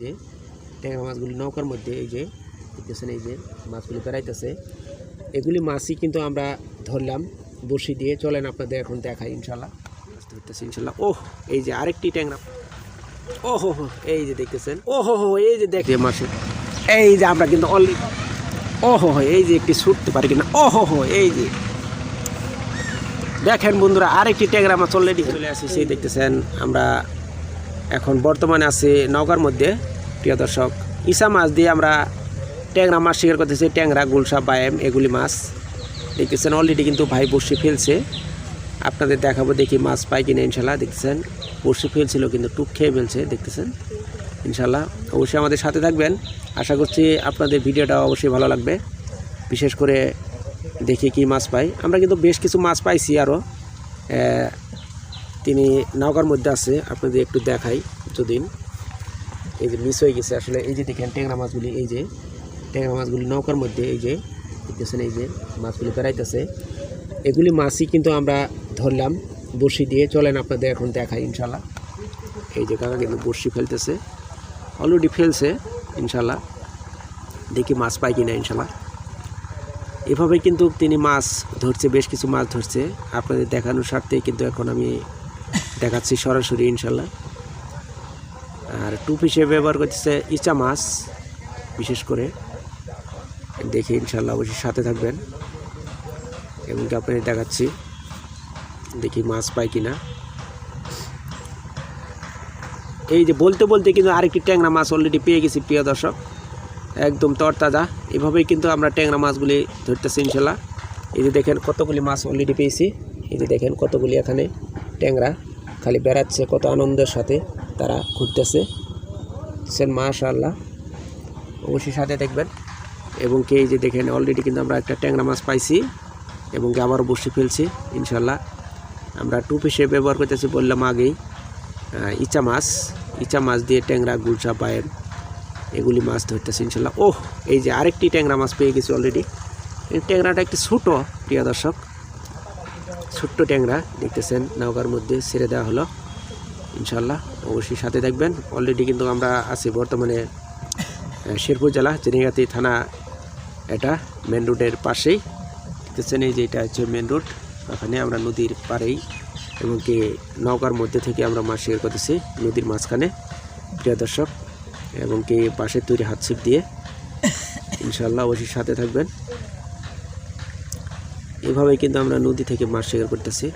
যে ট্যাংরা মাছগুলি নৌকার মধ্যে এই যে দেখতেছেন এই যে মাছগুলি বেড়াইতেছে। এগুলি মাছই কিন্তু আমরা ধরলাম বসি দিয়ে। চলেন আপনাদের এখন দেখাই ইনশাল্লাহ ধরতেছে ইনশাল্লাহ ওহ এই যে আরেকটি ট্যাংরা। ও হো হো এই যে দেখতেছেন। ও হো হো এই যে দেখে মাসে এই যে আমরা কিন্তু অলরেডি ও হো হো এই যে একটি ছুটতে পারি কিনা। ও হো হো এই যে। দেখেন বন্ধুরা আরেকটি ট্যাংরা মাছ অলরেডি চলে আসি সেই দেখতেছেন আমরা এখন বর্তমানে আছে নৌকার মধ্যে, প্রিয় দর্শক। ইসা মাছ দিয়ে আমরা ট্যাংরা মাছ শিকার করতেছি, ট্যাংরা গুলশা বায়েম, এগুলি মাছ। দেখতেছেন অলরেডি কিন্তু ভাই বসে ফেলছে। আপনাদের দেখাবো দেখি মাছ পাই কিনা, ইনশাল্লাহ। দেখতেছেন বসে ফেলছিল কিন্তু টুক খেয়ে ফেলছে, দেখতেছেন। ইনশাল্লাহ, অবশ্যই আমাদের সাথে থাকবেন। আশা করছি আপনাদের ভিডিওটা অবশ্যই ভালো লাগবে। বিশেষ করে দেখি কি মাছ পাই। আমরা কিন্তু বেশ কিছু মাছ পাইছি আরও তিনি নৌকার মধ্যে আছে, আপনাদের একটু দেখাই যদিন এই যে মিস হয়ে গেছে, আসলে এই যে দেখেন ট্যাংরা মাছগুলি, এই যে ট্যাংরা মাছগুলি নৌকার মধ্যে, এই যে দেখতেছেন এই যে মাছগুলি বেড়াইতেছে। এগুলি মাছই কিন্তু আমরা ধরলাম, বড়শি দিয়ে। চলেন আপনাদের এখন দেখাই ইনশাল্লাহ এই যে কাকা কিন্তু বড়শি ফেলতেছে। অলরেডি ফেলছে ইনশাল্লাহ দেখি মাছ পাই কিনা ইনশাল্লাহ এভাবে কিন্তু তিনি মাছ ধরছে, বেশ কিছু মাছ ধরছে। আপনাদের দেখানোর স্বার্থেই কিন্তু এখন আমি দেখাচ্ছি সরাসরি, ইনশাল্লাহ। আর টুপ হিসেবে ব্যবহার করতেছে ইচা মাছ, বিশেষ করে। দেখি ইনশাল্লাহ অবশ্যই সাথে থাকবেন। এবং কি আপনাদের দেখাচ্ছি, দেখি মাছ পাই কিনা। এই যে বলতে বলতে কিন্তু আরেকটি ট্যাংরা মাছ অলরেডি পেয়ে গেছি, প্রিয় দর্শক। একদম তরতাজা। এভাবেই কিন্তু আমরা ট্যাংরা মাছগুলি ধরতেছি ইনশাল্লাহ। এই যে দেখেন কতগুলি মাছ অলরেডি পেয়েছি। এই যে দেখেন কতগুলি এখানে ট্যাংরা। খালি বেড়াচ্ছে, কত আনন্দের সাথে তারা ঘুরতেছে। সেন মাশাল্লাহ অবশ্যই সাথে দেখবেন। এবং কে এই যে দেখেন অলরেডি কিন্তু আমরা একটা ট্যাংরা মাছ পাইছি এবং কি আবারও বসে ফেলছি ইনশাল্লাহ আমরা টুপ হিসেবে ব্যবহার করতেছি বললাম আগেই ইচা মাছ। ইচা মাছ দিয়ে ট্যাংরা, গুলশা, পায়ের এগুলি মাছ ধরতেছে ইনশাল্লাহ ওহ, এই যে আরেকটি ট্যাংরা মাছ পেয়ে গেছি অলরেডি এই ট্যাংরাটা একটু ছোটো, প্রিয় দর্শক। ছোট্ট ট্যাংরা দেখতেছেন, নৌকার মধ্যে ছেড়ে দেওয়া হলো। ইনশাল্লাহ অবশ্যই সাথে দেখবেন অলরেডি কিন্তু আমরা আছি বর্তমানে শেরপুর জেলা চিনিগাতি থানা এটা মেন রোডের পাশেই। দেখতেছেন এই যে এটা হচ্ছে মেন রোড ওখানে আমরা নদীর পাড়েই এবং কি নৌকার মধ্যে থেকে আমরা মাছ শিকার করতেছি, নদীর মাঝখানে, প্রিয় দর্শক, এবং কি পাশের তৈরি হাতছিপ দিয়ে। ইনশাল্লাহ অবশ্যই সাথে থাকবেন। এভাবেই কিন্তু আমরা নদী থেকে মাছ শিকার করতেছি।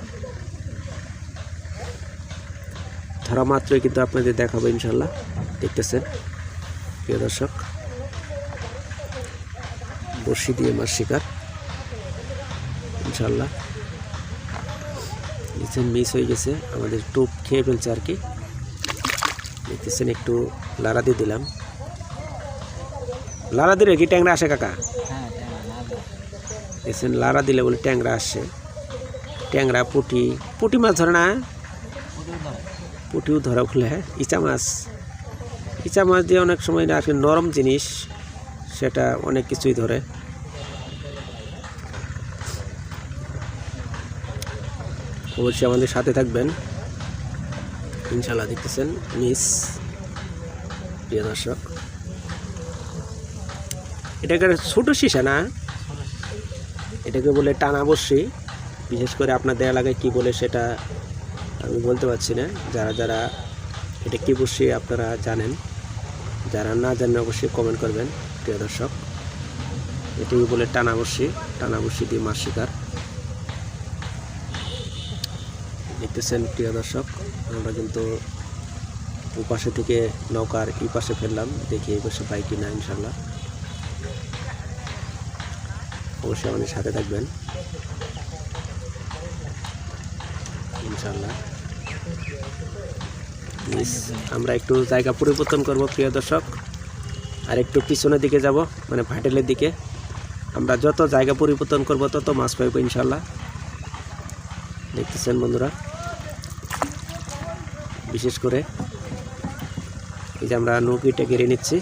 ধরা মাত্রই কিন্তু আপনাদের দেখাবো ইনশাল্লাহ। দেখতেছেন, প্রিয় দর্শক, বড়শি দিয়ে মাছ শিকার। ইনশাল্লাহ। দেখছেন মিস হয়ে গেছে, আমাদের টোপ খেয়ে ফেলছে আর কি। দেখতেছেন, একটু লাড়া দিয়ে দিলাম। লাড়া দিলে কি ট্যাংরা আসে, কাকা? দেখছেন, লাড়া দিলে বলে ট্যাংরা আসে। ট্যাংরা, পুঁটি পুঁটি মাছ ধরে না? পুটিও ধরা বলে হ্যাঁ ইচা মাছ। ইচা মাছ দিয়ে অনেক সময় না আসলে নরম জিনিস, সেটা অনেক কিছুই ধরে। অবশ্যই আমাদের সাথে থাকবেন। ইনশাল্লাহ দেখতেছেন মিস, প্রিয় দর্শক। এটাকে ছোটো সীসা না? এটাকে বলে টানা বসি। বিশেষ করে আপনাদের এলাকায় কি বলে সেটা আমি বলতে পারছি না। যারা যারা এটা কী বসি আপনারা জানেন। যারা না জানেন অবশ্যই কমেন্ট করবেন, প্রিয় দর্শক। এটাকে বলে টানা বসি। টানা বসি দিয়ে মাছ শিকার। দেখতেছেন, প্রিয় দর্শক, আমরা কিন্তু ওপাশে থেকে নৌকার এই পাশে ফেললাম। দেখি এই পাশে পাই কিনা ইনশাল্লাহ অবশ্যই আমাদের সাথে থাকবেন। ইনশাল্লাহ আমরা একটু জায়গা পরিবর্তন করব, প্রিয় দর্শক। আর একটু পিছনের দিকে যাব মানে ভাটেলের দিকে। আমরা যত জায়গা পরিবর্তন করব, তত মাছ পাইব ইনশাল্লাহ দেখতেছেন বন্ধুরা? বিশেষ করে এই যে আমরা নৌকিটা ঘিরে নিচ্ছি।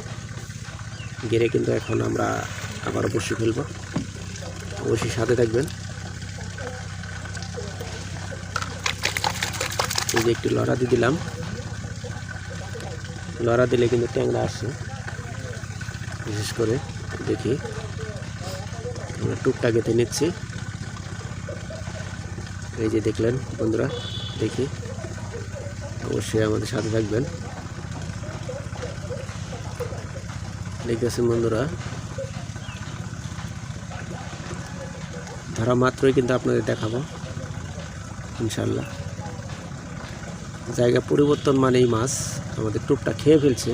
ঘিরে কিন্তু এখন আমরা আবারও বসে ফেলব। অবশ্যই সাথে থাকবেন। এই যে একটু লড়া দিয়ে দিলাম। লড়া দিলে কিন্তু ট্যাংরা আসছে বিশেষ করে দেখি। আমরা টুকটা গেঁথে নিচ্ছি। এই যে দেখলেন বন্ধুরা, দেখি। অবশ্যই আমাদের সাথে থাকবেন। দেখতেছেন বন্ধুরা ধরা মাত্রই কিন্তু আপনাদের দেখাবো। ইনশাল্লাহ জায়গা পরিবর্তন মানেই মাছ। আমাদের টুপটা খেয়ে ফেলছে।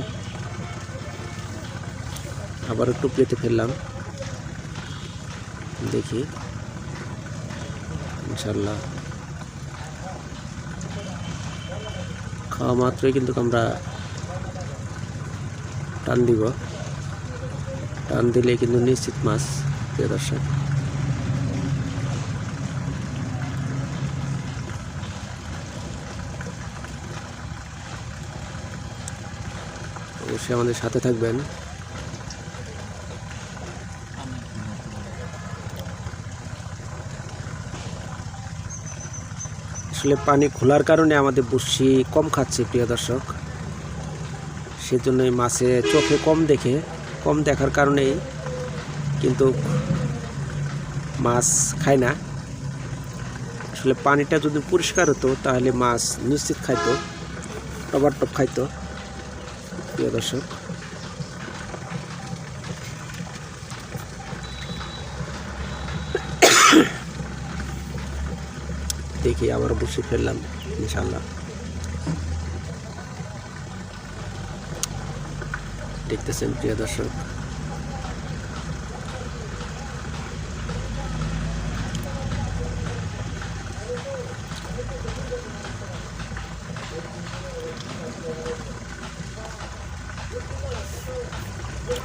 আবারও টুপ পেতে ফেললাম। দেখি। ইনশাল্লাহ খাওয়া মাত্রই কিন্তু আমরা টান দিব। টান দিলে কিন্তু নিশ্চিত মাছ দর্শক। অবশ্যই আমাদের সাথে থাকবেন। আসলে পানি খোলার কারণে আমাদের বসি কম খাচ্ছে, প্রিয় দর্শক। সেজন্যই মাছে চোখে কম দেখে, কম দেখার কারণেই কিন্তু মাছ খায় না। আসলে পানিটা যদি পরিষ্কার হতো, তাহলে মাছ নিশ্চিত খাইতো টপ খাইতো। প্রিয় দর্শক। দেখি আবার বসে ফেললাম ইনশাল্লাহ দেখতেছেন প্রিয় দর্শক।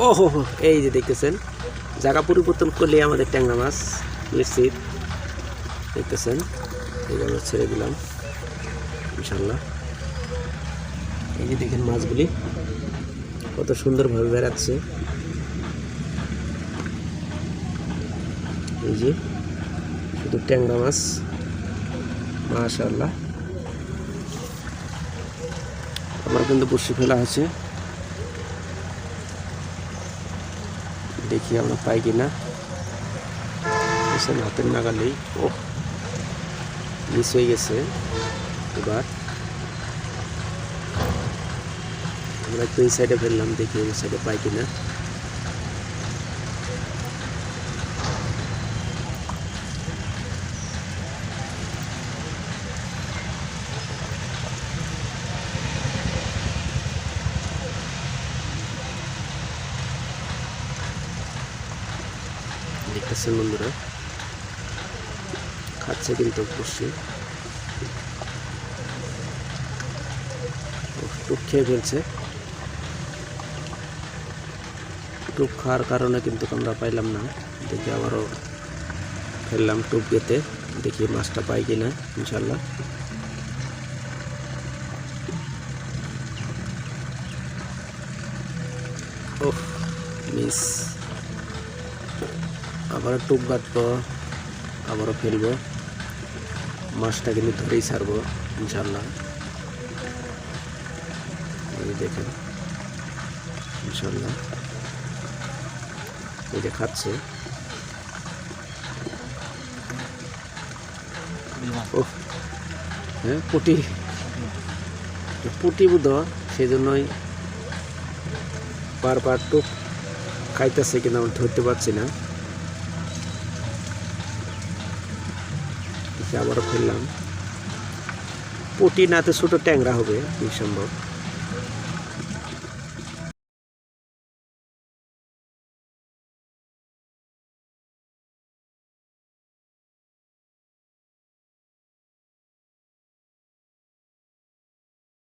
ও হো হো এই যে দেখতেছেন জায়গা পরিবর্তন করলে আমাদের ট্যাংরা মাছ নিশ্চিত। দেখতেছেন, এই আমরা ছেড়ে দিলাম ইনশাল্লাহ এই যে দেখেন মাছগুলি, কত সুন্দরভাবে বেড়াচ্ছে। এই যে, শুধু ট্যাংরা মাছ মাশাল্লাহ আমার কিন্তু বসে ফেলা আছে দেখি আমরা পাই কিনা এসে হাতের নাগালেই ও মিস হয়ে গেছে এবার আমরা একটু এই সাইডে ফেললাম দেখি ওই সাইডে পাই কিনা দেখতেছেন বন্ধুরা। খাচ্ছে কিন্তু অবশ্যই টুক খেয়ে ফেলছে। টুক খাওয়ার কারণে কিন্তু আমরা পাইলাম না। দেখি আবারও ফেললাম টুপ গেতে দেখি মাছটা পাই কিনা ইনশাল্লাহ ওহ মিস। আবারও টুপ কাটবো আবারও ফেলব। মাছটা কিন্তু ধরেই ছাড়বো ইনশাল্লাহ দেখেন ইনশাল্লাহ এই যে খাচ্ছে। ও হ্যাঁ পুটি। পুটি বুধ সেই জন্যই বারবার টুপ খাইতেছে কিন্তু আমরা ধরতে পারছি না। আবারও ফেললাম। পুটি তো ছোটো ট্যাংরা হবে সম্ভব।